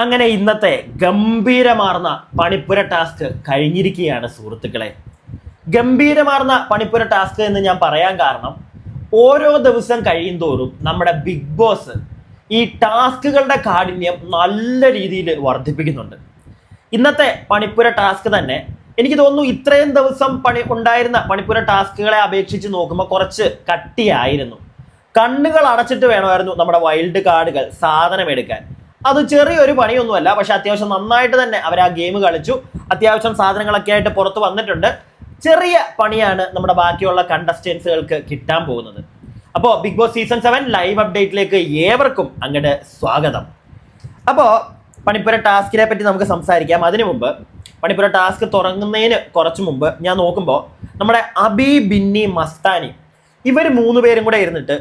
അങ്ങനെ ഇന്നത്തെ ഗംഭീരമാർന്ന പണിപ്പുര ടാസ്ക് കഴിഞ്ഞിരിക്കുകയാണ് സുഹൃത്തുക്കളെ. ഗംഭീരമാർന്ന പണിപ്പുര ടാസ്ക് എന്ന് ഞാൻ പറയാൻ കാരണം ഓരോ ദിവസം കഴിയും തോറും നമ്മുടെ ബിഗ് ബോസ് ഈ ടാസ്കുകളുടെ കാഠിന്യം നല്ല രീതിയിൽ വർദ്ധിപ്പിക്കുന്നുണ്ട്. ഇന്നത്തെ പണിപ്പുര ടാസ്ക് തന്നെ എനിക്ക് തോന്നുന്നു ഇത്രയും ദിവസം പണി ഉണ്ടായിരുന്ന പണിപ്പുര ടാസ്കുകളെ അപേക്ഷിച്ച് നോക്കുമ്പോൾ കുറച്ച് കട്ടിയായിരുന്നു. കണ്ണുകൾ അടച്ചിട്ട് വേണമായിരുന്നു നമ്മുടെ വൈൽഡ് കാർഡുകൾ സാധനം എടുക്കാൻ അത് ചെറിയൊരു പണിയൊന്നുമല്ല പക്ഷെ അത്യാവശ്യം നന്നായിട്ട് തന്നെ അവർ ആ ഗെയിം കളിച്ചു. അത്യാവശ്യം സാധനങ്ങളൊക്കെ ആയിട്ട് പുറത്ത് വന്നിട്ടുണ്ട്. ചെറിയ പണിയാണ് നമ്മുടെ ബാക്കിയുള്ള കണ്ടസ്റ്റൻസുകൾക്ക് കിട്ടാൻ പോകുന്നത്. അപ്പോൾ Bigg Boss season seven live അപ്ഡേറ്റിലേക്ക് ഏവർക്കും അങ്ങോട്ട് സ്വാഗതം. അപ്പോൾ പണിപ്പുര ടാസ്കിനെ പറ്റി നമുക്ക് സംസാരിക്കാം. അതിനു മുമ്പ് പണിപ്പുര ടാസ്ക് തുടങ്ങുന്നതിന് കുറച്ച് മുമ്പ് ഞാൻ നോക്കുമ്പോൾ നമ്മുടെ അബി ബിന്നി മസ്താനി ഇവർ മൂന്ന് പേരും കൂടെ ഇരുന്നിട്ട്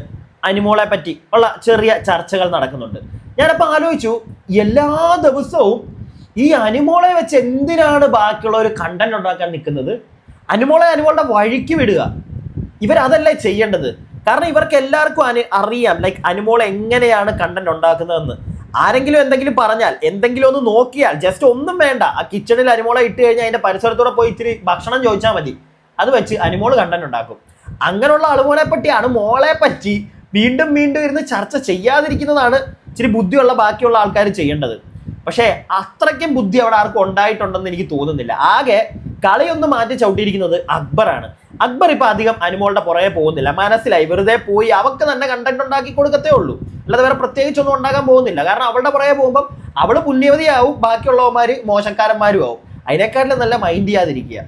അനിമോളെ പറ്റി ഉള്ള ചെറിയ ചർച്ചകൾ നടക്കുന്നുണ്ട്. ഞാനപ്പോൾ ആലോചിച്ചു എല്ലാ ദിവസവും ഈ അനിമോളെ വെച്ച് എന്തിനാണ് ബാക്കിയുള്ള ഒരു കണ്ടന്റ് ഉണ്ടാക്കാൻ നിൽക്കുന്നത്? അനിമോളെ അനിമോളുടെ വഴിക്ക് വിടുക. ഇവരതല്ലേ ചെയ്യേണ്ടത്? കാരണം ഇവർക്ക് എല്ലാവർക്കും അനു അറിയാം ലൈക്ക് അനുമോൾ എങ്ങനെയാണ് കണ്ടന്റ് ഉണ്ടാക്കുന്നതെന്ന്. ആരെങ്കിലും എന്തെങ്കിലും പറഞ്ഞാൽ എന്തെങ്കിലും ഒന്ന് നോക്കിയാൽ ജസ്റ്റ് ഒന്നും വേണ്ട. ആ കിച്ചണിൽ അനിമോളെ ഇട്ട് കഴിഞ്ഞാൽ അതിന്റെ പരിസരത്തോടെ പോയി ഇത്തിരി ഭക്ഷണം ചോദിച്ചാൽ മതി. അത് വെച്ച് അനിമോൾ കണ്ടന്റ് ഉണ്ടാക്കും. അങ്ങനെയുള്ള ആളുമോളെ പറ്റിയാണ് മോളെ പറ്റി വീണ്ടും വീണ്ടും ഇരുന്ന് ചർച്ച ചെയ്യാതിരിക്കുന്നതാണ് ഇച്ചിരി ബുദ്ധിയുള്ള ബാക്കിയുള്ള ആൾക്കാർ ചെയ്യേണ്ടത്. പക്ഷേ അത്രയ്ക്കും ബുദ്ധി അവിടെ ആർക്കും ഉണ്ടായിട്ടുണ്ടെന്ന് എനിക്ക് തോന്നുന്നില്ല. ആകെ കളിയൊന്ന് മാറ്റി ചവിട്ടിയിരിക്കുന്നത് അക്ബറാണ്. അക്ബർ ഇപ്പൊ അധികം അനുമോളുടെ പുറകെ പോകുന്നില്ല. മനസ്സിലായി വെറുതെ പോയി അവക്ക് തന്നെ കണ്ടന്റ് ഉണ്ടാക്കി കൊടുക്കത്തേ ഉള്ളൂ. അല്ലാതെ വേറെ പ്രത്യേകിച്ചൊന്നും ഉണ്ടാക്കാൻ പോകുന്നില്ല. കാരണം അവളുടെ പുറകെ പോകുമ്പോൾ അവൾ പുണ്യവതിയാവും ബാക്കിയുള്ളവന്മാര് മോശക്കാരന്മാരും ആവും. അതിനേക്കാട്ടിലും നല്ല മൈൻഡ് ചെയ്യാതിരിക്കുക.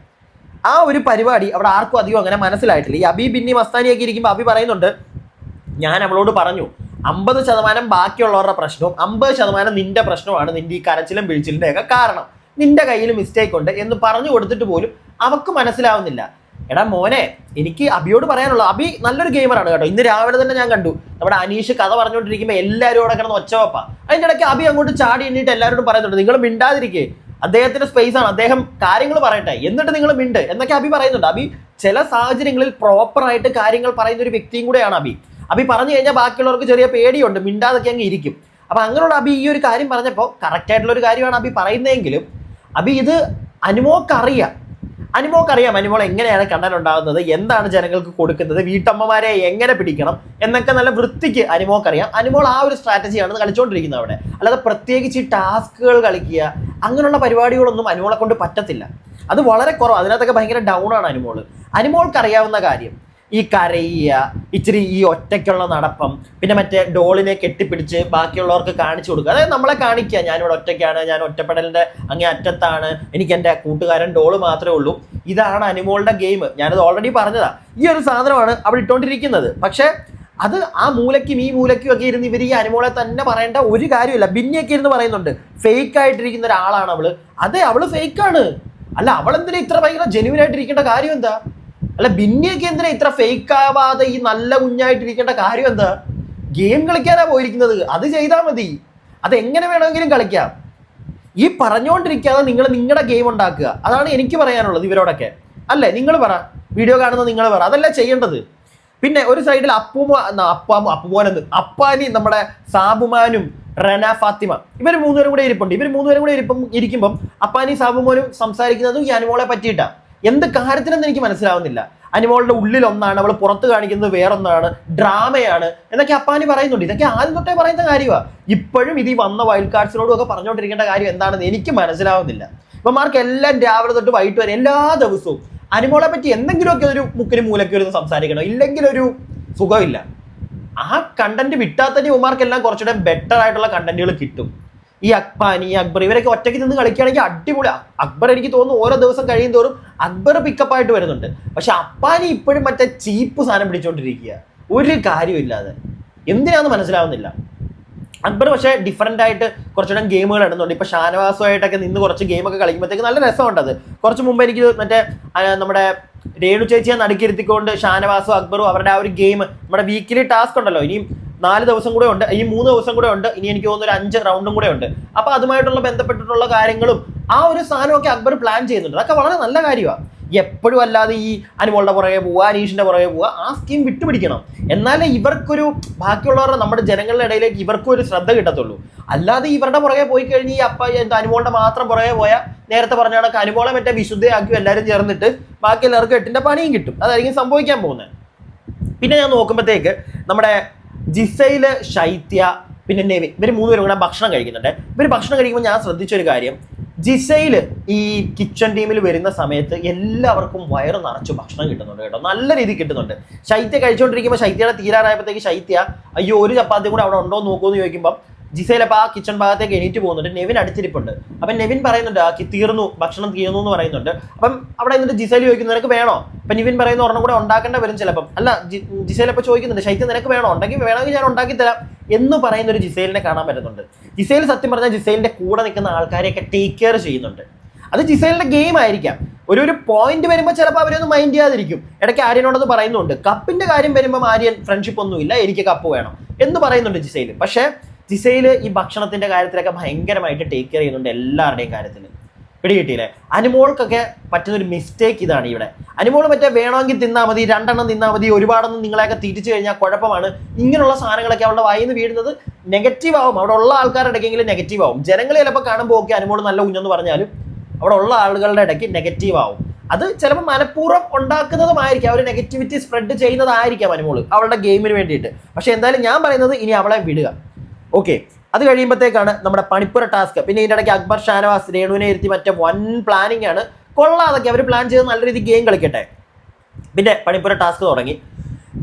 ആ ഒരു പരിപാടി അവിടെ ആർക്കും അധികം അങ്ങനെ മനസ്സിലായിട്ടില്ല. ഈ അബി ബിന്നി മസ്താനിയൊക്കെ ഇരിക്കുമ്പോൾ അബി പറയുന്നുണ്ട് ഞാൻ അവളോട് പറഞ്ഞു അമ്പത് ശതമാനം ബാക്കിയുള്ളവരുടെ പ്രശ്നവും അമ്പത് ശതമാനം നിന്റെ പ്രശ്നമാണ് നിന്റെ ഈ കരച്ചിലും പിഴിച്ചിലിന്റെ ഒക്കെ കാരണം. നിന്റെ കയ്യിൽ മിസ്റ്റേക്ക് ഉണ്ട് എന്ന് പറഞ്ഞു കൊടുത്തിട്ട് പോലും അവക്ക് മനസ്സിലാവുന്നില്ല. എടാ മോനെ എനിക്ക് അബിയോട് പറയാനുള്ളത് അബി നല്ലൊരു ഗെയിമറാണ് കേട്ടോ. ഇന്ന് രാവിലെ തന്നെ ഞാൻ കണ്ടു. നമ്മുടെ അനീഷ് കഥ പറഞ്ഞുകൊണ്ടിരിക്കുമ്പോൾ എല്ലാവരും അവിടെ കിടന്ന് ഒച്ചവപ്പ. അതിന്റെ ഇടയ്ക്ക് അബി അങ്ങോട്ട് ചാടി എണ്ണിട്ട് എല്ലാവരോടും പറയുന്നുണ്ട് നിങ്ങൾ മിണ്ടാതിരിക്കേ. അദ്ദേഹത്തിന്റെ സ്പേസ് ആണ്. അദ്ദേഹം കാര്യങ്ങൾ പറയട്ടെ. എന്നിട്ട് നിങ്ങൾ മിണ്ട്. എന്നൊക്കെ അബി പറയുന്നുണ്ട്. അബി ചില സാഹചര്യങ്ങളിൽ പ്രോപ്പറായിട്ട് കാര്യങ്ങൾ പറയുന്ന ഒരു വ്യക്തിയും കൂടെയാണ് അബി. അബി പറഞ്ഞു കഴിഞ്ഞാൽ ബാക്കിയുള്ളവർക്ക് ചെറിയ പേടിയുണ്ട് മിണ്ടാതൊക്കെ അങ്ങ് ഇരിക്കും. അപ്പൊ അങ്ങനെയുള്ള അബി ഈ ഒരു കാര്യം പറഞ്ഞപ്പോൾ കറക്റ്റ് ആയിട്ടുള്ള ഒരു കാര്യമാണ് അബി പറയുന്നതെങ്കിലും അബി ഇത് അനുമോക്കറിയാം. അനുമോക്കറിയാം അനുമോൾ എങ്ങനെയാണ് കണ്ടന്റ് ഉണ്ടാകുന്നത് എന്താണ് ജനങ്ങൾക്ക് കൊടുക്കുന്നത് വീട്ടമ്മമാരെ എങ്ങനെ പിടിക്കണം എന്നൊക്കെ നല്ല വൃത്തിക്ക് അനുമോക്കറിയാം. അനുമോൾ ആ ഒരു സ്ട്രാറ്റജിയാണ് കളിച്ചുകൊണ്ടിരിക്കുന്നത് അവിടെ. അല്ലാതെ പ്രത്യേകിച്ച് ഈ ടാസ്കുകൾ കളിക്കുക അങ്ങനെയുള്ള പരിപാടികളൊന്നും അനുമോളെ കൊണ്ട് പറ്റത്തില്ല. അത് വളരെ കുറവ് അതിനകത്തൊക്കെ ഭയങ്കര ഡൗൺ ആണ് അനുമോൾ. അനുമോൾക്ക് അറിയാവുന്ന കാര്യം ഈ കരയുക ഇച്ചിരി ഈ ഒറ്റയ്ക്കുള്ള നടപ്പം പിന്നെ മറ്റേ ഡോളിനെ കെട്ടിപ്പിടിച്ച് ബാക്കിയുള്ളവർക്ക് കാണിച്ചു കൊടുക്കുക. അതായത് നമ്മളെ കാണിക്കുക ഞാനിവിടെ ഒറ്റയ്ക്കാണ് ഞാൻ ഒറ്റപ്പെടലിന്റെ അങ്ങേ അറ്റത്താണ് എനിക്ക് എന്റെ കൂട്ടുകാരൻ ഡോൾ മാത്രമേ ഉള്ളൂ. ഇതാണ് അനുമോളുടെ ഗെയിം. ഞാനത് ഓൾറെഡി പറഞ്ഞതാ. ഈ ഒരു സാധനമാണ് അവിടെ ഇട്ടുകൊണ്ടിരിക്കുന്നത് പക്ഷേ അത് ആ മൂലയ്ക്കും ഈ മൂലയ്ക്കും ഒക്കെ ഇരുന്ന് ഇവർ ഈ അനുമോളെ തന്നെ പറയേണ്ട ഒരു കാര്യമില്ല. ബിന്നിയൊക്കെ ഇരുന്ന് പറയുന്നുണ്ട്. ഫേക്ക് ആയിട്ടിരിക്കുന്ന ഒരാളാണ് അവൾ. അതെ അവൾ ഫേക്കാണ്. അല്ല അവളെന്തിനാ ഇത്ര ഭയങ്കര ജെനുവിനായിട്ടിരിക്കേണ്ട കാര്യം എന്താ? അല്ല ബിന്നിയൊക്കെ എന്തിനാ ഇത്ര ഫേക്ക് ആവാതെ ഈ നല്ല കുഞ്ഞായിട്ടിരിക്കേണ്ട കാര്യം എന്താ? ഗെയിം കളിക്കാനാ പോയിരിക്കുന്നത്. അത് ചെയ്താൽ മതി. അത് എങ്ങനെ വേണമെങ്കിലും കളിക്കാം. ഈ പറഞ്ഞുകൊണ്ടിരിക്കാതെ നിങ്ങൾ നിങ്ങളുടെ ഗെയിം ഉണ്ടാക്കുക. അതാണ് എനിക്ക് പറയാനുള്ളത് ഇവരോടൊക്കെ. അല്ലേ? നിങ്ങൾ പറ. വീഡിയോ കാണുന്ന നിങ്ങൾ പറ. അതല്ല ചെയ്യേണ്ടത്. പിന്നെ ഒരു സൈഡിൽ അപ്പുമോ അപ്പാ അപ്പുമോനെന്ന് അപ്പാനി നമ്മുടെ സാബുമാനും റന ഫാത്തിമ. ഇവർ മൂന്നുപേരും കൂടെ ഇരിപ്പുണ്ട്. ഇവർ മൂന്നുപേരും കൂടെ ഇരിപ്പം ഇരിക്കുമ്പം അപ്പാനി സാബുമോനും സംസാരിക്കുന്നതും ഈ അനുമോളെ പറ്റിയിട്ടാണ് എന്ത് കാര്യത്തിനെന്ന് എനിക്ക് മനസ്സിലാവുന്നില്ല. അനിമോളുടെ ഉള്ളിൽ ഒന്നാണ് അവൾ പുറത്ത് കാണിക്കുന്നത് വേറൊന്നാണ് ഡ്രാമയാണ് എന്നൊക്കെ അപ്പാനി പറയുന്നുണ്ട്. ഇതൊക്കെ ആദ്യം തൊട്ടേ പറയുന്ന കാര്യമാണ് ഇപ്പോഴും ഇത് ഈ വന്ന വൈൽഡ് കാർഡ്സിനോടും ഒക്കെ പറഞ്ഞുകൊണ്ടിരിക്കേണ്ട കാര്യം എന്താണെന്ന് എനിക്ക് മനസ്സിലാവുന്നില്ല. ഇവന്മാർക്ക് എല്ലാം രാവിലെ തൊട്ട് വൈകിട്ട് വരെ എല്ലാ ദിവസവും അനിമോളെ പറ്റി എന്തെങ്കിലുമൊക്കെ ഒരു മുക്കിന് മൂലയ്ക്ക് ഒരു സംസാരിക്കണം. ഇല്ലെങ്കിൽ ഒരു സുഖമില്ല. ആ കണ്ടന്റ് വിട്ടാൽ തന്നെ ഇവന്മാർക്കെല്ലാം കുറച്ചുകൂടെ ബെറ്റർ ആയിട്ടുള്ള കണ്ടന്റുകൾ കിട്ടും. ഈ അക്ബാനി അക്ബർ ഇവരൊക്കെ ഒറ്റയ്ക്ക് നിന്ന് കളിക്കുകയാണെങ്കിൽ അടിപൊളി. അക്ബർ എനിക്ക് തോന്നുന്നു ഓരോ ദിവസം കഴിയും തോറും അക്ബർ പിക്കപ്പ് ആയിട്ട് വരുന്നുണ്ട്. പക്ഷെ അപ്പാനി ഇപ്പോഴും മറ്റേ ചീപ്പ് സാധനം പിടിച്ചോണ്ടിരിക്കുക. ഒരു കാര്യമില്ലാതെ എന്തിനാന്ന് മനസ്സിലാവുന്നില്ല. അക്ബർ പക്ഷേ ഡിഫറെന്റ് ആയിട്ട് കുറച്ചുകൂടെ ഗെയിമുകൾ ഇടുന്നുണ്ട്. ഇപ്പോൾ ഷാനവാസുമായിട്ടൊക്കെ നിന്ന് കുറച്ച് ഗെയിമൊക്കെ കളിക്കുമ്പോഴത്തേക്ക് നല്ല രസമുണ്ട് അത്. കുറച്ച് മുമ്പ് എനിക്ക് മറ്റേ നമ്മുടെ രേണു ചേച്ചിയെ നടുക്കിരുത്തിക്കൊണ്ട് ഷാനവാസും അക്ബറും അവരുടെ ആ ഒരു ഗെയിം നമ്മുടെ വീക്കിലി ടാസ്ക് ഉണ്ടല്ലോ. ഇനിയും നാല് ദിവസം കൂടെ ഉണ്ട്. ഈ മൂന്ന് ദിവസം കൂടെ ഉണ്ട്. ഇനി എനിക്ക് തോന്നുന്നു ഒരു അഞ്ച് റൗണ്ടും കൂടെ ഉണ്ട്. അപ്പൊ അതുമായിട്ടുള്ള ബന്ധപ്പെട്ടിട്ടുള്ള കാര്യങ്ങളും ആ ഒരു സാധനമൊക്കെ അക്ബർ പ്ലാൻ ചെയ്യുന്നുണ്ട്. അതൊക്കെ വളരെ നല്ല കാര്യമാണ് എപ്പോഴും അല്ലാതെ ഈ അനുമോളുടെ പുറകെ പോവുക അനീഷിന്റെ പുറകെ പോവുക ആ സ്കീം വിട്ടുപിടിക്കണം. എന്നാലേ ഇവർക്കൊരു ബാക്കിയുള്ളവരുടെ നമ്മുടെ ജനങ്ങളുടെ ഇടയിലേക്ക് ഇവർക്കും ഒരു ശ്രദ്ധ കിട്ടത്തുള്ളൂ. അല്ലാതെ ഇവരുടെ പുറകെ പോയി കഴിഞ്ഞ് ഈ അപ്പ അനുമോളുടെ മാത്രം പുറകെ പോയാൽ നേരത്തെ പറഞ്ഞ കണക്ക് അനുമോളെ മറ്റേ വിശുദ്ധയാക്കി എല്ലാവരും ചേർന്നിട്ട് ബാക്കി എല്ലാവർക്കും എട്ടിന്റെ പണിയും കിട്ടും. അതായിരിക്കും സംഭവിക്കാൻ പോകുന്നത്. പിന്നെ ഞാൻ നോക്കുമ്പോഴത്തേക്ക് നമ്മുടെ ജിസയിൽ ശൈത്യ പിന്നെ നെവിൻ. ഇവർ മൂന്നുപേരും കൂടെ ഭക്ഷണം കഴിക്കുന്നുണ്ട്. ഇവർ ഭക്ഷണം കഴിക്കുമ്പോൾ ഞാൻ ശ്രദ്ധിച്ചൊരു കാര്യം. ജിസയിൽ ഈ കിച്ചൺ ടീമിൽ വരുന്ന സമയത്ത് എല്ലാവർക്കും വയറ് നിറച്ച് ഭക്ഷണം കിട്ടുന്നുണ്ട് കേട്ടോ. നല്ല രീതിയിൽ കിട്ടുന്നുണ്ട്. ശൈത്യ കഴിച്ചുകൊണ്ടിരിക്കുമ്പോൾ ശൈത്യയുടെ തീരാറായപ്പോഴത്തേക്ക് ശൈത്യ അയ്യോ ഒരു ചപ്പാത്തി കൂടെ അവിടെ ഉണ്ടോ എന്ന് നോക്കുമെന്ന് ചോദിക്കുമ്പോൾ ജിസയിൽ അപ്പോൾ ആ കിച്ചൺ ഭാഗത്തേക്ക് എണീറ്റ് പോകുന്നുണ്ട്. നെവിൻ അടുത്തിരിപ്പുണ്ട് അപ്പം നെവിൻ പറയുന്നുണ്ട് ആ തീർന്നു. ഭക്ഷണം തീർന്നു എന്ന് പറയുന്നുണ്ട്. അപ്പം അവിടെ എന്നിട്ട് ജിസയിൽ ചോദിക്കുന്നു നിനക്ക് വേണോ? അപ്പം നെവിൻ പറയുന്ന ഒരെണ്ണം കൂടെ ഉണ്ടാക്കേണ്ട വരും ചിലപ്പം. അല്ല ജി- ജിസയിൽ അപ്പോൾ ചോദിക്കുന്നുണ്ട് ശൈത്യം നിനക്ക് വേണോ? ഉണ്ടെങ്കിൽ വേണമെങ്കിൽ ഞാൻ ഉണ്ടാക്കി തരാം എന്ന് പറയുന്ന ഒരു ജിസൈലിനെ കാണാൻ പറ്റുന്നുണ്ട്. ജിസൈൽ സത്യം പറഞ്ഞാൽ ജിസൈലിന്റെ കൂടെ നിൽക്കുന്ന ആൾക്കാരെയൊക്കെ ടേക്ക് കെയർ ചെയ്യുന്നുണ്ട്. അത് ജിസൈലിന്റെ ഗെയിം ആയിരിക്കാം. ഒരു ഒരു പോയിന്റ് വരുമ്പോൾ ചിലപ്പോൾ അവരൊന്നും മൈൻഡ് ചെയ്യാതിരിക്കും. ഇടയ്ക്ക് ആര്യനോടത് പറയുന്നുണ്ട് കപ്പിന്റെ കാര്യം വരുമ്പോൾ ആര്യൻ ഫ്രണ്ട്ഷിപ്പ് ഒന്നുമില്ല എനിക്ക് കപ്പ് വേണം എന്ന് പറയുന്നുണ്ട് ജിസൈൽ പക്ഷേ ജിസൈൽ ഈ ഭക്ഷണത്തിന്റെ കാര്യത്തിലൊക്കെ ഭയങ്കരമായിട്ട് ടേക്ക് കെയർ ചെയ്യുന്നുണ്ട് എല്ലാവരുടെയും കാര്യത്തിൽ പിടികിട്ടിയില്ലേ അനുമോൾക്കൊക്കെ പറ്റുന്ന ഒരു മിസ്റ്റേക്ക് ഇതാണ് ഇവിടെ. അനുമോൾ മറ്റേ വേണമെങ്കിൽ തിന്നാൽ മതി രണ്ടെണ്ണം തിന്നാൽ മതി ഒരുപാടൊന്നും നിങ്ങളെയൊക്കെ തിരിച്ചു കഴിഞ്ഞാൽ കുഴപ്പമാണ്. ഇങ്ങനെയുള്ള സാധനങ്ങളൊക്കെ അവളുടെ വായിന്ന് വീഴുന്നത് നെഗറ്റീവ് ആവും. അവിടെ ഉള്ള ആൾക്കാരുടെ ഇടയ്ക്കെങ്കിലും നെഗറ്റീവ് ആവും. ജനങ്ങൾ ചിലപ്പോൾ കാണുമ്പോൾ ഓക്കെ അനുമോൾ നല്ല കുഞ്ഞെന്ന് പറഞ്ഞാലും അവിടെ ഉള്ള ആളുകളുടെ ഇടയ്ക്ക് നെഗറ്റീവ് ആവും. അത് ചിലപ്പോൾ മനഃപൂർവം ഉണ്ടാക്കുന്നതുമായിരിക്കും. അവർ നെഗറ്റിവിറ്റി സ്പ്രെഡ് ചെയ്യുന്നതായിരിക്കാം അനുമോൾ അവളുടെ ഗെയിമിന് വേണ്ടിയിട്ട്. പക്ഷേ എന്തായാലും ഞാൻ പറയുന്നത് ഇനി അവളെ വിടുക. ഓക്കെ അത് കഴിയുമ്പോഴത്തേക്കാണ് നമ്മുടെ പണിപ്പുര ടാസ്ക് പിന്നെ ഇതിന്റെ ഇടയ്ക്ക് അക്ബർ ഷാനവാസ് രേണുവിനെ ഇരുത്തി മറ്റേ വൻ പ്ലാനിങ് ആണ്. കൊള്ളാതൊക്കെ അവർ പ്ലാൻ ചെയ്ത് നല്ല രീതിയിൽ ഗെയിം കളിക്കട്ടെ. പിന്നെ പണിപ്പുര ടാസ്ക് തുടങ്ങി.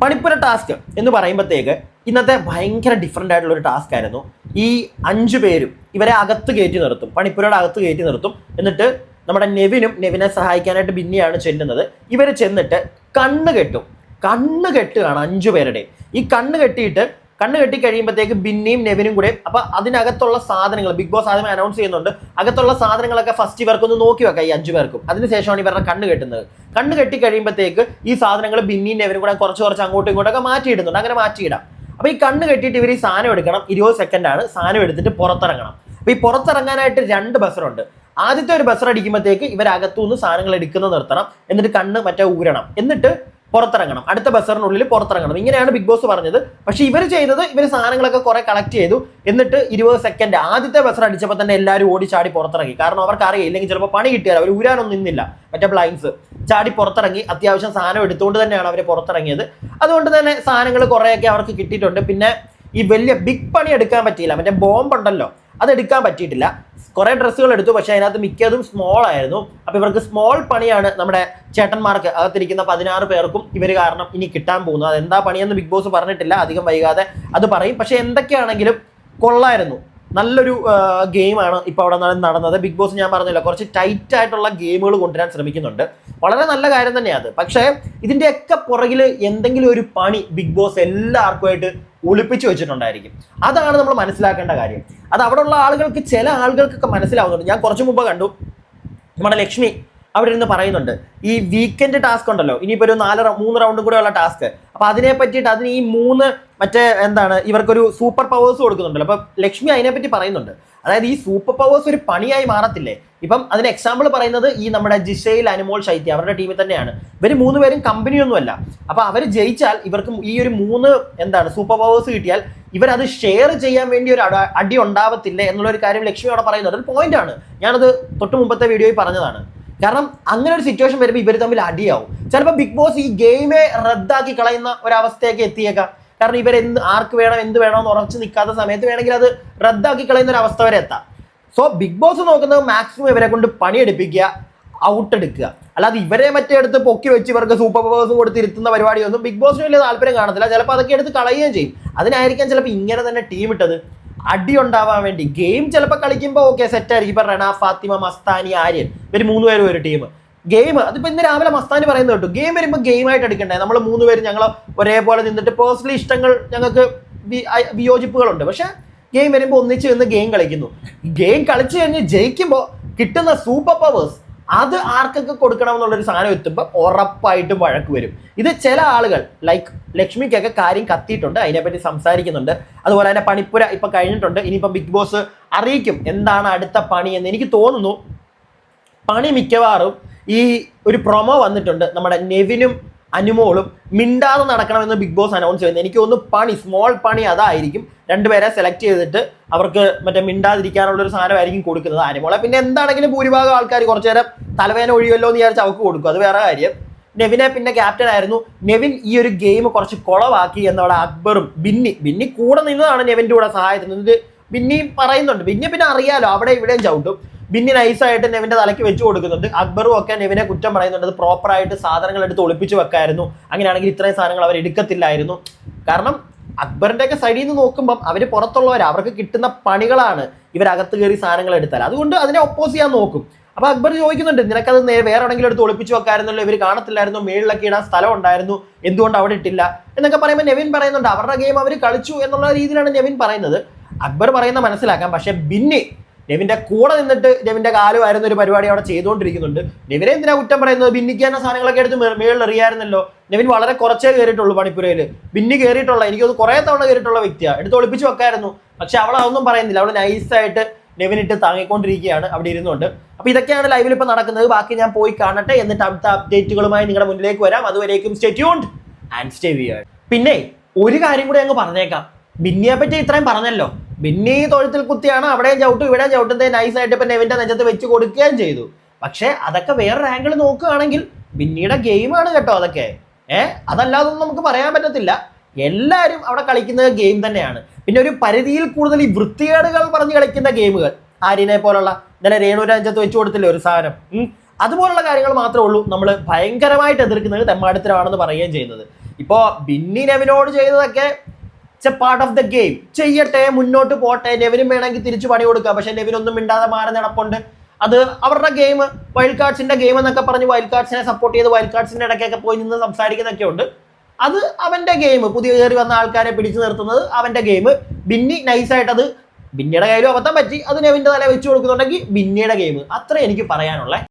പണിപ്പുര ടാസ്ക് എന്ന് പറയുമ്പോഴത്തേക്ക് ഇന്നത്തെ ഭയങ്കര ഡിഫറെന്റ് ആയിട്ടുള്ള ഒരു ടാസ്ക് ആയിരുന്നു. ഈ അഞ്ച് പേരും ഇവരെ അകത്ത് കയറ്റി നിർത്തും. പണിപ്പുരയുടെ അകത്ത് കയറ്റി നിർത്തും. എന്നിട്ട് നമ്മുടെ നെവിനും നെവിനെ സഹായിക്കാനായിട്ട് ബിന്നിയാണ് ചെല്ലുന്നത്. ഇവർ ചെന്നിട്ട് കണ്ണ് കെട്ടും. കണ്ണ് കെട്ടുകയാണ് അഞ്ചു പേരുടെ ഈ കണ്ണ് കെട്ടിയിട്ട് കണ്ണ് കെട്ടി കഴിയുമ്പോഴത്തേക്ക് ബിന്നിയും നെവിനും കൂടെ അപ്പൊ അതിനകത്തുള്ള സാധനങ്ങൾ ബിഗ് ബോസ് ആദ്യം അനൗൺസ് ചെയ്യുന്നുണ്ട്. അകത്തുള്ള സാധനങ്ങളൊക്കെ ഫസ്റ്റ് ഇവർക്കൊന്ന് നോക്കി വെക്കാം ഈ അഞ്ചു പേർക്കും. അതിനുശേഷമാണ് ഇവരുടെ കണ്ണ് കെട്ടുന്നത്. കണ്ണ് കെട്ടി കഴിയുമ്പോഴത്തേക്ക് ഈ സാധനങ്ങൾ ബിന്നിയും നെവിനും കൂടെ കുറച്ച് കുറച്ച് അങ്ങോട്ടും ഇങ്ങോട്ടൊക്കെ മാറ്റിയിടുന്നുണ്ട്. അങ്ങനെ മാറ്റിയിടാം. അപ്പൊ ഈ കണ്ണ് കെട്ടിയിട്ട് ഇവർ ഈ സാധനം എടുക്കണം. ഇരുപത് സെക്കൻഡ് ആണ്. സാധനം എടുത്തിട്ട് പുറത്തിറങ്ങണം. അപ്പൊ ഈ പുറത്തിറങ്ങാനായിട്ട് രണ്ട് ബസറുണ്ട് ആദ്യത്തെ ഒരു ബസർ അടിക്കുമ്പോഴത്തേക്ക് ഇവരകത്തുനിന്ന് സാധനങ്ങൾ എടുക്കുന്നത് നിർത്തണം. എന്നിട്ട് കണ്ണ് മറ്റേ ഊരണം. എന്നിട്ട് പുറത്തിറങ്ങണം. അടുത്ത ബസറിനുള്ളിൽ പുറത്തിറങ്ങണം. ഇങ്ങനെയാണ് ബിഗ് ബോസ് പറഞ്ഞത്. പക്ഷേ ഇവർ ചെയ്തത് ഇവർ സാധനങ്ങളൊക്കെ കുറെ കളക്ട് ചെയ്തു. എന്നിട്ട് ഇരുപത് സെക്കൻഡ് ആദ്യത്തെ ബസർ അടിച്ചപ്പോൾ തന്നെ എല്ലാവരും ഓടി ചാടി പുറത്തിറങ്ങി. കാരണം അവർക്ക് അറിയില്ല ഇല്ലെങ്കിൽ ചിലപ്പോൾ പണി കിട്ടിയാൽ അവർ ഊരാനൊന്നും നിന്നില്ല. മറ്റേ ബ്ലൈൻസ് ചാടി പുറത്തിറങ്ങി. അത്യാവശ്യം സാധനം എടുത്തുകൊണ്ട് തന്നെയാണ് അവർ പുറത്തിറങ്ങിയത്. അതുകൊണ്ട് തന്നെ സാധനങ്ങൾ കുറേയൊക്കെ അവർക്ക് കിട്ടിയിട്ടുണ്ട്. പിന്നെ ഈ വലിയ ബിഗ് പണി എടുക്കാൻ പറ്റിയില്ല. മറ്റേ ബോംബ് ഉണ്ടല്ലോ. അത് എടുക്കാൻ പറ്റിയിട്ടില്ല. കുറെ ഡ്രസ്സുകൾ എടുത്തു പക്ഷേ അതിനകത്ത് മിക്കതും സ്മോൾ ആയിരുന്നു. അപ്പൊ ഇവർക്ക് സ്മോൾ പണിയാണ് നമ്മുടെ ചേട്ടന്മാർക്ക്. അകത്തിരിക്കുന്ന പതിനാറ് പേർക്കും ഇവർ കാരണം ഇനി കിട്ടാൻ പോകുന്നത് അതെന്താ പണിയെന്ന് ബിഗ് ബോസ് പറഞ്ഞിട്ടില്ല. അധികം വൈകാതെ അത് പറയും. പക്ഷെ എന്തൊക്കെയാണെങ്കിലും കൊള്ളായിരുന്നു. നല്ലൊരു ഗെയിമാണ് ഇപ്പോൾ അവിടെ നട- നടന്നത്. ബിഗ് ബോസ് ഞാൻ പറഞ്ഞില്ല കുറച്ച് ടൈറ്റ് ആയിട്ടുള്ള ഗെയിമുകൾ കൊണ്ടുവരാൻ ശ്രമിക്കുന്നുണ്ട്. വളരെ നല്ല കാര്യം തന്നെയാണ് അത്. പക്ഷേ ഇതിന്റെയൊക്കെ പുറകിൽ എന്തെങ്കിലും ഒരു പണി ബിഗ് ബോസ് എല്ലാവർക്കുമായിട്ട് ഒളിപ്പിച്ചു വെച്ചിട്ടുണ്ടായിരിക്കും. അതാണ് നമ്മൾ മനസ്സിലാക്കേണ്ട കാര്യം. അത് അവിടെ ഉള്ള ആളുകൾക്ക് ചില ആളുകൾക്കൊക്കെ മനസ്സിലാവുന്നുണ്ട്. ഞാൻ കുറച്ച് മുമ്പ് കണ്ടു. നമ്മുടെ ലക്ഷ്മി അവിടെ ഇരുന്ന് പറയുന്നുണ്ട്. ഈ വീക്കെൻഡ് ടാസ്ക് ഉണ്ടല്ലോ. ഇനിയിപ്പോൾ ഒരു നാല് മൂന്ന് റൗണ്ടും കൂടെ ഉള്ള ടാസ്ക് അപ്പൊ അതിനെ പറ്റിയിട്ട് അതിന് ഈ മൂന്ന് മറ്റേ എന്താണ് ഇവർക്കൊരു സൂപ്പർ പവേഴ്സ് കൊടുക്കുന്നുണ്ടല്ലോ. അപ്പൊ ലക്ഷ്മി അതിനെപ്പറ്റി പറയുന്നുണ്ട്. അതായത് ഈ സൂപ്പർ പവേഴ്സ് ഒരു പണിയായി മാറത്തില്ലേ? ഇപ്പം അതിന് എക്സാമ്പിൾ പറയുന്നത് ഈ നമ്മുടെ ജിഷയിൽ അനുമോൾ ശൈത്യ അവരുടെ ടീമിൽ തന്നെയാണ്. ഇവർ മൂന്ന് പേരും കമ്പനിയൊന്നുമല്ല അപ്പൊ അവർ ജയിച്ചാൽ ഇവർക്ക് ഈ ഒരു മൂന്ന് എന്താണ് സൂപ്പർ പവേഴ്സ് കിട്ടിയാൽ ഇവരത് ഷെയർ ചെയ്യാൻ വേണ്ടി ഒരു അടി ഉണ്ടാവത്തില്ല എന്നുള്ള ഒരു കാര്യം ലക്ഷ്മി അവിടെ പറയുന്നത്. ഒരു പോയിന്റ് ആണ്. ഞാനത് തൊട്ട് മുമ്പത്തെ വീഡിയോയിൽ പറഞ്ഞതാണ്. കാരണം അങ്ങനെ ഒരു സിറ്റുവേഷൻ വരുമ്പോൾ ഇവർ തമ്മിൽ അടിയാവും. ചിലപ്പോൾ ബിഗ് ബോസ് ഈ ഗെയിമെ റദ്ദാക്കി കളയുന്ന ഒരവസ്ഥയൊക്കെ എത്തിയേക്കാം. കാരണം ഇവർ എന്ത് ആർക്ക് വേണം എന്ത് വേണമെന്ന് ഉറച്ചു നിൽക്കാത്ത സമയത്ത് വേണമെങ്കിൽ അത് റദ്ദാക്കി കളയുന്ന ഒരു അവസ്ഥ വരെ എത്താം. സോ ബിഗ് ബോസ് നോക്കുന്നത് മാക്സിമം ഇവരെ കൊണ്ട് പണിയെടുപ്പിക്കുക ഔട്ട് എടുക്കുക അല്ലാതെ ഇവരെ മറ്റേ എടുത്ത് പൊക്കി വെച്ച് ഇവർക്ക് സൂപ്പർ പവേഴ്സ് കൊടുത്ത് ഇരുത്തുന്ന പരിപാടിയൊന്നും ബിഗ് ബോസിന് വലിയ താല്പര്യം കാണത്തില്ല. ചിലപ്പോൾ അതൊക്കെ എടുത്ത് കളയുകയും ചെയ്യും. അതിനായിരിക്കാം ചിലപ്പോൾ ഇങ്ങനെ തന്നെ ടീം ഇട്ടത്. അടി ഉണ്ടാവാൻ വേണ്ടി. ഗെയിം ചിലപ്പോൾ കളിക്കുമ്പോൾ ഓക്കെ സെറ്റ് ആയിരിക്കും. ഇപ്പൊ റണ ഫാത്തിമ മസ്താനി ആര്യൻ ഇവർ മൂന്ന് പേരും ഒരു ടീം ഗെയിം അതിപ്പോ ഇന്ന് രാവിലെ മസ്താനി പറയുന്നത് കേട്ടോ. ഗെയിം വരുമ്പോൾ ഗെയിമായിട്ട് എടുക്കണ്ടേ? നമ്മൾ മൂന്ന് പേര് ഞങ്ങൾ ഒരേപോലെ നിന്നിട്ട് പേഴ്സണലി ഇഷ്ടങ്ങൾ ഞങ്ങൾക്ക് വിയോജിപ്പുകളുണ്ട്. പക്ഷെ ഗെയിം വരുമ്പോൾ ഒന്നിച്ച് നിന്ന് ഗെയിം കളിക്കുന്നു. ഗെയിം കളിച്ചു കഴിഞ്ഞ് ജയിക്കുമ്പോൾ കിട്ടുന്ന സൂപ്പർ പവേഴ്സ് അത് ആർക്കൊക്കെ കൊടുക്കണം എന്നുള്ളൊരു സാധനം എത്തുമ്പോൾ ഉറപ്പായിട്ടും വഴക്ക് വരും. ഇത് ചില ആളുകൾ ലൈക്ക് ലക്ഷ്മിക്കൊക്കെ കാര്യം കത്തിയിട്ടുണ്ട് അതിനെപ്പറ്റി സംസാരിക്കുന്നുണ്ട്. അതുപോലെ തന്നെ പണിപ്പുര ഇപ്പൊ കഴിഞ്ഞിട്ടുണ്ട്. ഇനിയിപ്പം ബിഗ് ബോസ് അറിയിക്കും എന്താണ് അടുത്ത പണി എന്ന് എനിക്ക് തോന്നുന്നു. പണി മിക്കവാറും ഈ ഒരു പ്രൊമോ വന്നിട്ടുണ്ട്. നമ്മുടെ നെവിനും അനുമോളും മിണ്ടാതെ നടക്കണമെന്ന് ബിഗ് ബോസ് അനൗൺസ് ചെയ്യുന്നത് എനിക്ക് ഒന്ന് പണി സ്മോൾ പണി അതായിരിക്കും. രണ്ടുപേരെ സെലക്ട് ചെയ്തിട്ട് അവർക്ക് മറ്റേ മിണ്ടാതിരിക്കാനുള്ള ഒരു സാധനമായിരിക്കും കൊടുക്കുന്നത് അനുമോളെ. പിന്നെ എന്താണെങ്കിലും ഭൂരിഭാഗം ആൾക്കാർ കുറച്ചു നേരം തലവേന ഒഴിയുമല്ലോ എന്ന് വിചാരിച്ച് അവർക്ക് കൊടുക്കും. അത് വേറെ കാര്യം. നെവിനെ പിന്നെ ക്യാപ്റ്റൻ ആയിരുന്നു. നെവിൻ ഈ ഒരു ഗെയിം കുറച്ച് കുളവാക്കി എന്നവിടെ അക്ബറും ബിന്നി ബിന്നി കൂടെ നിന്നതാണ് നെവിന്റെ കൂടെ സഹായത്തിന്. ബിന്നി പറയുന്നുണ്ട്. ബിന്നി പിന്നെ അറിയാലോ അവിടെ ഇവിടെയും ചവിട്ടും. ബിന്നി നൈസായിട്ട് നെവിന്റെ തലയ്ക്ക് വെച്ചു കൊടുക്കുന്നുണ്ട്. അക്ബറും ഒക്കെ നെവിനെ കുറ്റം പറയുന്നുണ്ട്. പ്രോപ്പറായിട്ട് സാധനങ്ങൾ എടുത്ത് ഒളിപ്പിച്ച് വെക്കായിരുന്നു. അങ്ങനെയാണെങ്കിൽ ഇത്രയും സാധനങ്ങൾ അവർ എടുക്കത്തില്ലായിരുന്നു. കാരണം അക്ബറിന്റെ ഒക്കെ സൈഡിൽ നിന്ന് നോക്കുമ്പോൾ അവർ പുറത്തുള്ളവർ അവർക്ക് കിട്ടുന്ന പണികളാണ് ഇവരകത്ത് കയറി സാധനങ്ങൾ എടുത്താൽ. അതുകൊണ്ട് അതിനെ ഒപ്പോസ് ചെയ്യാൻ നോക്കും. അപ്പൊ അക്ബർ ചോദിക്കുന്നുണ്ട് നിനക്കത് വേറെ എവിടെയെങ്കിലും എടുത്ത് ഒളിപ്പിച്ചു വെക്കായിരുന്നല്ലോ? ഇവർ കാണത്തില്ലായിരുന്നു. മേളിലൊക്കെ ഇടാൻ സ്ഥലം ഉണ്ടായിരുന്നു. എന്തുകൊണ്ട് അവിടെ ഇട്ടില്ല? എന്നൊക്കെ പറയുമ്പോൾ നെവിൻ പറയുന്നുണ്ട് അവരുടെ ഗെയിം അവർ കളിച്ചു എന്നുള്ള രീതിയിലാണ് നെവിൻ പറയുന്നത്. അക്ബർ പറയുന്ന മനസ്സിലാക്കാം. പക്ഷെ ബിന്നി നെവിന്റെ കൂടെ നിന്നിട്ട് നെവിന്റെ കാലുമായിരുന്ന ഒരു പരിപാടി അവിടെ ചെയ്തുകൊണ്ടിരിക്കുന്നുണ്ട്. നെവിനെ എന്തിനാ കുറ്റം പറയുന്നത്? ബിന്നിക്ക് തന്നെ സാധനങ്ങളൊക്കെ എടുത്ത് മേളിൽ എറിയായിരുന്നല്ലോ. നെവിൻ വളരെ കുറച്ചേ കയറിയിട്ടുള്ളൂ പണിപ്പുരയിൽ. ബിന്നി കയറിയിട്ടുള്ള എനിക്കത് കുറെ തവണ കയറിയിട്ടുള്ള വ്യക്തിയാണ് എടുത്ത് ഒളിപ്പിച്ച് വെക്കായിരുന്നു. പക്ഷെ അവൾ അതൊന്നും പറയുന്നില്ല. അവൾ നൈസായിട്ട് നെവിനിട്ട് താങ്ങിക്കൊണ്ടിരിക്കുകയാണ് അവിടെ ഇരുന്നുകൊണ്ട്. അപ്പൊ ഇതൊക്കെയാണ് ലൈവിൽ ഇപ്പൊ നടക്കുന്നത്. ബാക്കി ഞാൻ പോയി കാണട്ടെ എന്നിട്ട് അടുത്ത അപ്ഡേറ്റുകളുമായി നിങ്ങളുടെ മുന്നിലേക്ക് വരാം. അതുവരേക്കും stay tuned and stay weird പിന്നെ ഒരു കാര്യം കൂടി അങ്ങ് പറഞ്ഞേക്കാം. ബിന്നിയെ പറ്റി ഇത്രയും പറഞ്ഞല്ലോ. ബിന്നി തൊഴുത്തിൽ കുത്തിയാണ് അവിടെയും ചവിട്ടും ഇവിടെയും ചവിട്ടത്തെ നൈസായിട്ട് ഇപ്പൊ നെവിന്റെ നെഞ്ചത്ത് വെച്ച് കൊടുക്കുകയും ചെയ്തു. പക്ഷെ അതൊക്കെ വേറൊരു ആംഗിൾ നോക്കുകയാണെങ്കിൽ ബിന്നിയുടെ ഗെയിമാണ് കേട്ടോ അതൊക്കെ. ഏഹ് അതല്ലാതൊന്നും നമുക്ക് പറയാൻ പറ്റത്തില്ല. എല്ലാവരും അവിടെ കളിക്കുന്നത് ഗെയിം തന്നെയാണ്. പിന്നെ ഒരു പരിധിയിൽ കൂടുതൽ ഈ വൃത്തികേടുകൾ പറഞ്ഞ് കളിക്കുന്ന ഗെയിമുകൾ ആര്യനെ പോലുള്ള ഇന്നലെ അഞ്ചത്ത് വെച്ച് കൊടുത്തില്ലേ ഒരു സാധനം. അതുപോലുള്ള കാര്യങ്ങൾ മാത്രമേ ഉള്ളൂ. നമ്മൾ ഭയങ്കരമായിട്ട് എതിർക്കുന്നത് തെമ്മാടത്തിലാണെന്ന് പറയുകയും ചെയ്യുന്നത്. ഇപ്പോൾ ബിന്നി ചെയ്തതൊക്കെ it's a part of the game ചെയ്യട്ടെ മുന്നോട്ട് പോട്ടെ. നെവിനും വേണമെങ്കിൽ തിരിച്ചു പണി കൊടുക്കുക പക്ഷെ നെവിനൊന്നും മിണ്ടാതെ മാറി നടപ്പുണ്ട്. അത് അവരുടെ ഗെയിം വൈൽഡ് കാർഡ്സിന്റെ ഗെയിം എന്നൊക്കെ പറഞ്ഞ് വൈൽഡ് കാർഡ്സിനെ സപ്പോർട്ട് ചെയ്ത് വൈൽഡ് കാർഡ്സിന്റെ ഇടയ്ക്കൊക്കെ പോയി നിന്ന് സംസാരിക്കുന്നൊക്കെ ഉണ്ട്. അത് അവന്റെ ഗെയിം പുതിയ കയറി വന്ന ആൾക്കാരെ പിടിച്ചു നിർത്തുന്നത് അവന്റെ ഗെയിം ബിന്നി നൈസായിട്ട് അത് ബിന്നിയുടെ കയ്യിലും അബദ്ധം പറ്റി. അത് നെവിന്റെ തല വെച്ച് കൊടുക്കുന്നുണ്ടെങ്കിൽ ബിന്നിയുടെ ഗെയിം അത്ര എനിക്ക് പറയാനുള്ളത്